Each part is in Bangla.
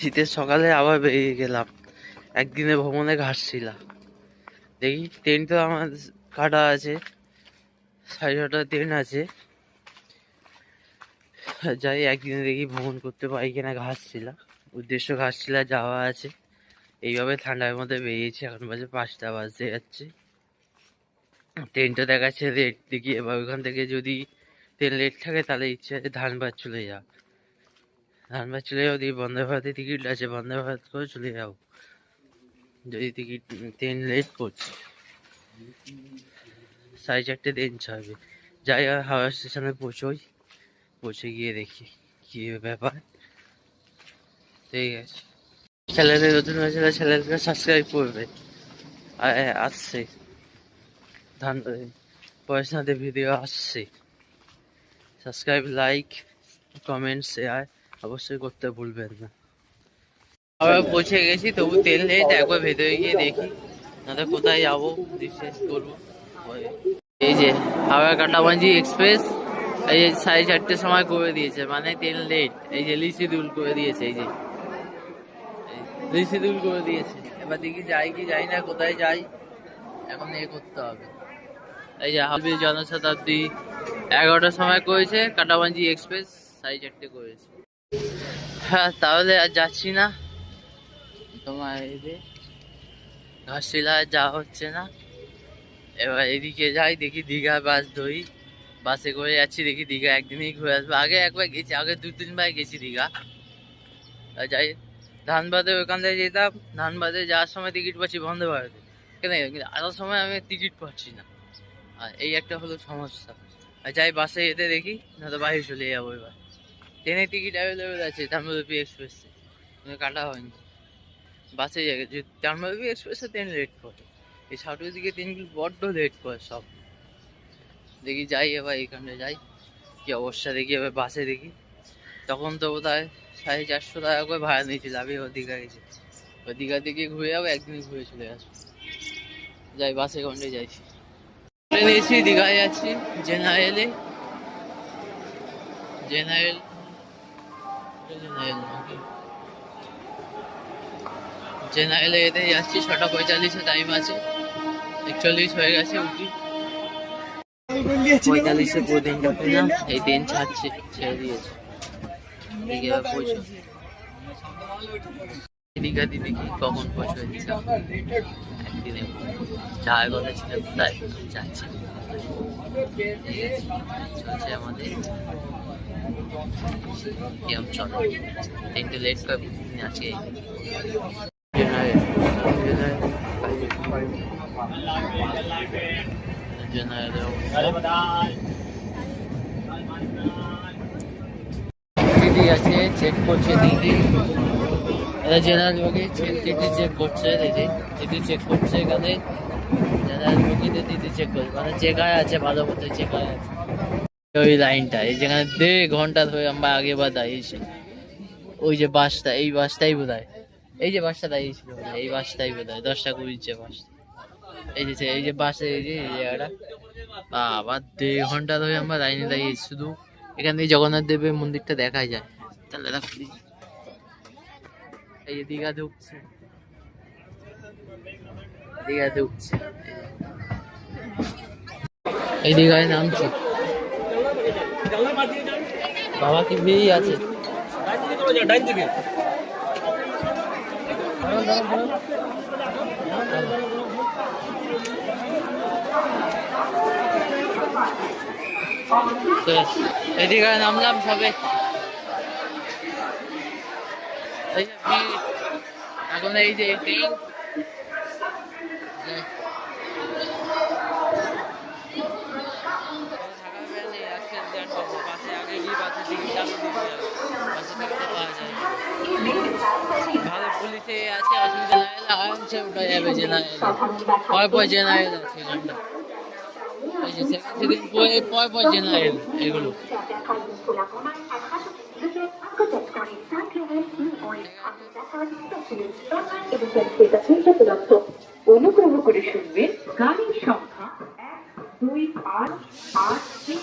শীতের সকালে আবার বেরিয়ে গেলাম। একদিনে ভ্রমণে ঘাটছিলাম দেখি ট্রেন তো আমার কাটা আছে। সাড়ে ছটা ট্রেন আছে। যাই, একদিনে দেখি ভ্রমণ করতে পারি কিনা ঘাটছিলাম উদ্দেশ্য ঘাটছিলা যাওয়া আছে। এইভাবে ঠান্ডার মধ্যে বেরিয়েছি। এখন বাজে পাঁচটা বাজতে যাচ্ছে। ট্রেনটা দেখাচ্ছে লেট দেখি এবার ওখান থেকে যদি ট্রেন লেট থাকে, তাহলে ইচ্ছে আছে ধানবাদ চলে যাও ধানবাদ চলে যাও দিয়ে বন্দে ভারতের টিকিট আছে বন্দে ভারত করে চলে যাও যদি টিকিট ট্রেন লেট করছে। সাড়ে চারটে ট্রেন ছাড়বে যাই আর হাওড়া স্টেশনে পৌঁছোই, পৌঁছে গিয়ে দেখি কী ব্যাপার। ঠিক আছে। চ্যানেলে নতুন হয়েছে চ্যানেলটা সাবস্ক্রাইব করবে। আর আসছে। ধান পয়সাতে ভিডিও আসছে। সাবস্ক্রাইব লাইক কমেন্ট শেয়ার অবশ্যই করতে ভুলবেন না। আমরা পৌঁছে গেছি, তবু তেল লেট একবার ভেতরে গিয়ে দেখি। নাহলে কোথায় যাব শেষ করব এই যে, হাওড়া কাটামাঞ্জি এক্সপ্রেস, এই যে সাড়ে চারটের সময় করে দিয়েছে মানে তেল লেট এই যে লিসিডিউল করে দিয়েছে, এই যে। লিসিডিউল করে দিয়েছে। এবার দেখি যাই কি যাই না, কোথায় যাই, এখন এ করতে হবে। এই যে হালবি জনশতাব্দী এগারোটার সময় করেছে, কাটামাঞ্জি এক্সপ্রেস, সাড়ে চারটে করেছে। হ্যাঁ তাহলে আর যাচ্ছি না। তোমার এই যে ঘাটশিলা আর যাওয়া হচ্ছে না। এবার এদিকে যাই, দেখি দীঘা বাস ধরি। বাসে করে যাচ্ছি, দেখি দীঘা একদিনই ঘুরে আসব। আগে একবার গেছি, আগে দু, তিনবার গেছি দীঘা। যাই, ধানবাদে ওখান থেকে যেতাম। ধানবাদে যাওয়ার সময় টিকিট পাচ্ছি বন্ধ ভারতে। কেন? কিন্তু আসার সময় আমি টিকিট পাচ্ছি না। আর এই একটা হলো সমস্যা। আর যাই বাসে যেতে দেখি না তো বাইরে চলে যাব এবার। ট্রেনের টিকিট অ্যাভেলেবেল আছে তামিলপি এক্সপ্রেসে কিন্তু কাটা হয়নি। বাসে যাই যে তামিলপি এক্সপ্রেসে ট্রেন লেট করে। এই সাউথের দিকে ট্রেনগুলো বড্ড লেট করে সব। দেখি যাই এবার এইখানে যাই। কি অবস্থা দেখি, এবার বাসে দেখি। তখন তো বোধহয় সাড়ে চারশো টাকা করে ভাড়া নিয়েছিল, আমি ও দীঘা গেছি। ওই দীঘা থেকে ঘুরে যাব, একদিন ঘুরে চলে আসব। যাই, বাসে কোনটা যাইছি। চলে এসেছি দীঘায় যাচ্ছি, জেনারেলে। জেনারেল নাকি জেনারেলে যেতে যাচ্ছি, ছটা পঁয়তাল্লিশে টাইম আছে। একচল্লিশ হয়ে গেছে উঠি। পঁয়তাল্লিশে যাবে না, এই দিন ছাড়ছে, ছেড়ে দিয়েছে। এদিকে দীঘা দিদি কি কখন পৌঁছবে দীঘা একদিনে যাওয়ার কথা ছিল, তাই যাচ্ছি চলছে আমাদের। কেমন চলো তিনটে লেট করে আছে দিদি আছে চেক করছে দিদি এটা জেনারেল বগি দিদি চেক করছে দিদি দিদি চেক করছে এখানে জেনারেল বগিতে দিদি চেক করছে মানে চেকার আছে ভালো মতো চেকার আছে ওই লাইনটা, এই যেখানে দেড় ঘণ্টা ধরে আমরা আগে বা দাঁড়িয়েছি। ওই যে বাসটা, এই বাসটাই বোধ হয় এই যে বাসটা দাঁড়িয়েছিল বোধহয়, এই বাসটাই বোধ হয় দশটা কুড়ির যে বাসটা। এই যে এই যে বাসে, এই যে, এই জায়গাটা। বাবা, দেড় ঘণ্টা ধরে আমরা লাইনে দাঁড়িয়েছি শুধু। এখান থেকে জগন্নাথ দেবের মন্দিরটা দেখা যায়। তাহলে এই যে দীঘা ঢুকছে। দীঘা ঢুকছে। এই দীঘায় নামছে। বাবা কি বিয়েই আছে? এদিকে নামলাম সবে। এই। এখন এই যে ট্রেন আরামসে যাবে জেনারেল পর পর জেনারেল আছে অনুগ্রহ করে শুনবেন গাড়ির সংখ্যা এক, দুই, পাঁচ, আট, তিন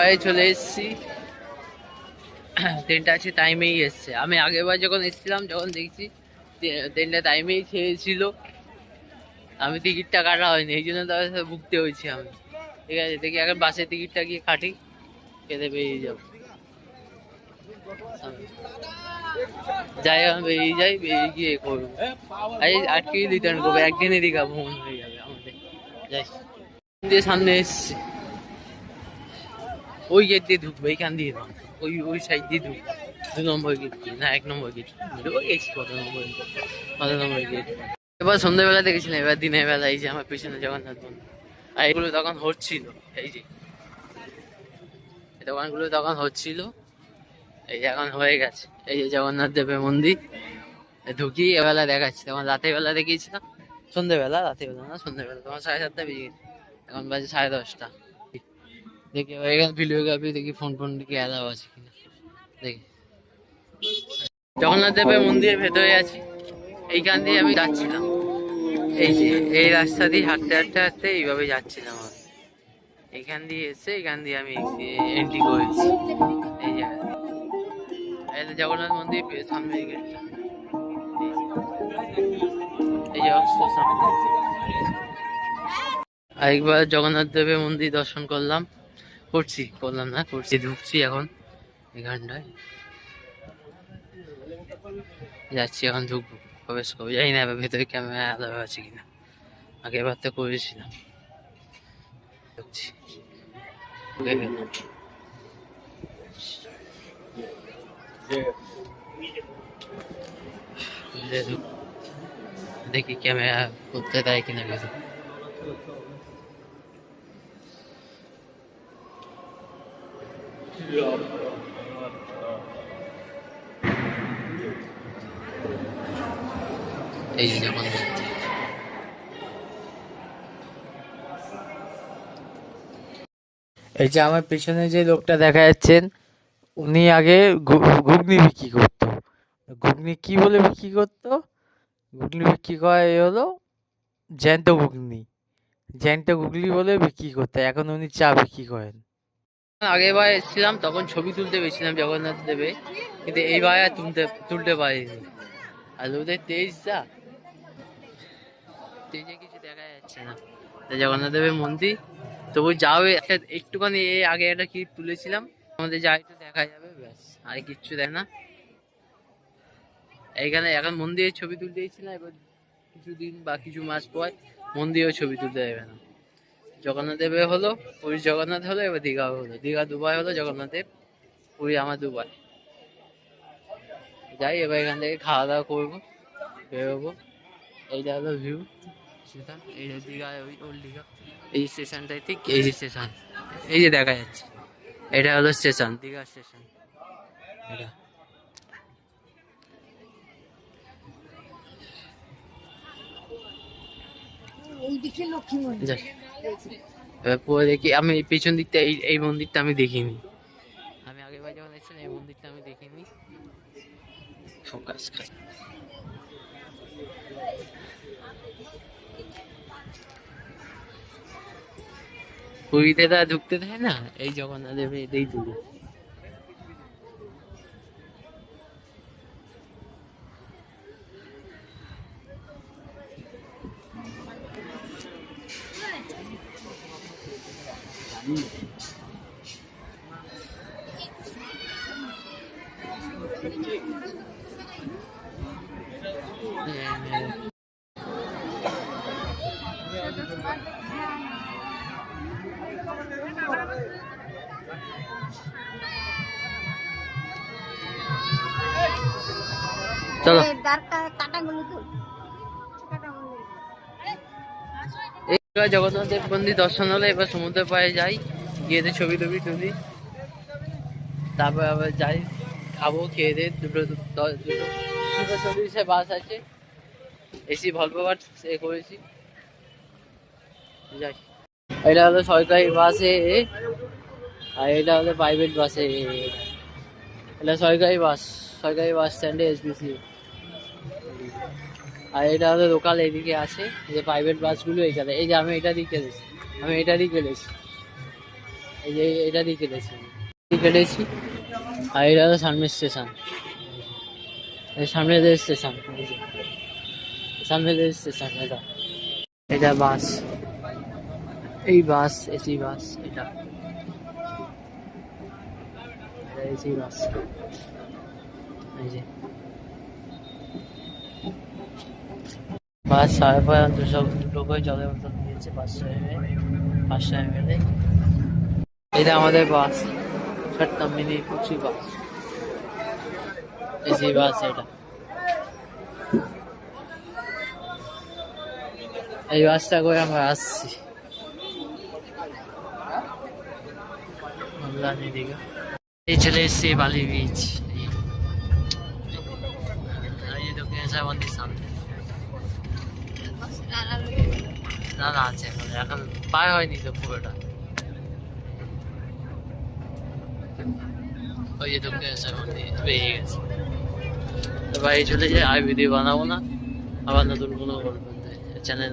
এবারে চলে এসেছি। ট্রেনটা আছে টাইমেই এসছে। আমি আগেরবার যখন এসেছিলাম, যখন দেখছি ট্রেনটা টাইমেই ছেড়েছিল আমি টিকিটটা কাটা হয়নি। এই জন্য তাদের সাথে ভুগতে হয়েছি আমি। ঠিক আছে, দেখি এখন বাসের টিকিটটা গিয়ে কাটি কেটে বেরিয়ে যাব। যাই আমি বেরিয়ে যাই, বেরিয়ে গিয়ে করব। এই আটকেই রিটার্ন করব। একদিনে দীঘা ভ্রমণ হয়ে যাবে আমাদের। যাই। দিয়ে সামনে এসছে। ওই গেট দিয়ে ঢুকবো, এইখান দিয়ে না ওই ওই সাইড দিয়ে ঢুকবো দু নম্বর গেট না, এক নম্বর গেট গেছি কত নম্বর কত নম্বর গেট এবার সন্ধ্যাবেলা দেখেছিলাম এবার দিনের বেলা এই যে আমার পিছনে জগন্নাথ মন্দির আর এগুলো তখন হচ্ছিল। এই যে দোকানগুলো তখন হচ্ছিল। এই যে এখন হয়ে গেছে। এই যে জগন্নাথ দেবের মন্দির। ঢুকি এবেলা দেখাচ্ছি। তখন রাতের বেলা দেখিয়েছিলাম। সন্ধ্যেবেলা, রাতের বেলা না, সন্ধ্যেবেলা। তখন সাড়ে সাতটা বেজে গেছে। এখন বাজে সাড়ে দশটা। দেখি এখানে ভিডিওগ্রাফি দেখি ফোন ফোন দিকে অ্যালাউ আছে কিনা। দেখি। জগন্নাথ দেবের মন্দিরের ভেতরে আছি। এইখান দিয়ে আমি যাচ্ছিলাম। এই যে, এই রাস্তা দিয়ে হাঁটতে হাঁটতে হাঁটতে এইভাবে যাচ্ছিলাম আমি। এখান দিয়ে এসে এখান দিয়ে আমি এন্ট্রি করেছি। এই যে জগন্নাথ মন্দির সামনে গেটটা এই যে। আরেকবার জগন্নাথ দেবের মন্দির দর্শন করলাম। করছি, করলাম না, করছি, ঢুকছি এখন এখানটায়। যাচ্ছি এখন ঢুকবো প্রবেশ করব জানি না, ভেতরে ক্যামেরা আলাদা আছে কিনা। আগে এবার তো করেছিলাম। ঢুকছি দেখি ক্যামেরা করতে দেয় কিনা ভেতরে। এই যে এই যে আমার পেছনে যে লোকটা দেখা যাচ্ছেন, উনি আগে ঘুগনি বিক্রি করতো। ঘুগনি কি বলে বিক্রি করতো? ঘুগনি বিক্রি করা এ হলো জ্যান্ত ঘুগনি। জ্যান্ত ঘুগনি বলে বিক্রি করতো। এখন উনি চা বিক্রি করেন। আগেরবার এসেছিলাম, তখন ছবি তুলতে পেরেছিলাম জগন্নাথ দেবে, কিন্তু এইবার আর তুলতে তুলতে পারিনি। আর তেজ যা। তেজে কিছু দেখা যাচ্ছে না। তা জগন্নাথ দেবের মন্দির, তবু যাও, একটা একটুখানি এই আগে একটা ক্লিপ তুলেছিলাম, আমাদের যা একটু দেখা যাবে, ব্যাস, আর কিচ্ছু দেয় না। এইখানে এখন মন্দিরের ছবি তুলতে এসেছিলাম এবার কিছুদিন বা কিছু মাস পর মন্দিরেও ছবি তুলতে দেবে না। জগন্নাথ দেবের হলো পুরী জগন্নাথ হলো এবার দীঘা হলো। দীঘা দুবার হলো জগন্নাথ দেব পুরী আমার দুবার যাই এবার এখান থেকে খাওয়া দাওয়া করব বেরোবো। এইটা হলো ভিউ সেটা এই যে দীঘা ওই ওল্ড দীঘা। এই স্টেশনটাই ঠিক এই স্টেশন। এই যে দেখা যাচ্ছে এটা হলো স্টেশন। দীঘা স্টেশন। এটা। এইদিকে লক্ষ্মী মন্দির এবার পরে দেখি আমি পেছন দিকটা এই এই মন্দিরটা আমি দেখিনি। আমি আগেরবার যখন এসেছিলাম এই মন্দিরটা আমি দেখিনি। ফোকাস পুরীতে তা ঢুকতে দেয় না এই জগন্নাথ দেবের এটাই তুলে চলো। জগন্নাথ মন্দির দর্শন হলে এবার সমুদ্রের পাড়ে যাই, গিয়ে ছবি টবি তুলি। তারপর আবার যাই। খাব, খেয়ে দিয়ে দুটো দুটো দুটো চল্লিশে বাস আছে। এসি ভলভো বাস এ করেছি। যাই। এটা হলো সরকারি বাসে। আর এটা হলো প্রাইভেট বাসে। এটা সরকারি বাস। সরকারি বাস স্ট্যান্ডে এসবিসি আর এটা হলো লোকাল এদিকে আছে। যে প্রাইভেট বাসগুলো এইখানে এই যে আমি এটা দিয়ে কেটেছি আমি এটা দিয়ে কেটেছি এই যে এটা দিয়ে কেটেছি কেটেছি আর এটা হলো সামনে স্টেশন। সামনে যে স্টেশন সামনে যে স্টেশন, এটা। এটা বাস। এই বাস, এসি বাস, এটা। AC bus. এই যে। বাস সাড়ে পর্যন্ত সব করে জলের বোতল দিয়েছে পাঁচশো এম পাঁচশো এম এটা আমাদের বাস। ছোট্ট মিনি কুচি বাস এসি বাস এটা। এই বাসটা করে আমরা আসছি। এই চলে এসছি বালি বিচ এই। দক্ষিণেশ্বর সামনে। না না, আছে এখন পার হয়নি তো পুরোটা। ওই যে দক্ষিণেশ্বর মন্দির বেরিয়ে গেছে তো বাড়ি চলে যায় আর ভিডিও বানাবো না আবার নতুন কোনো চ্যানেল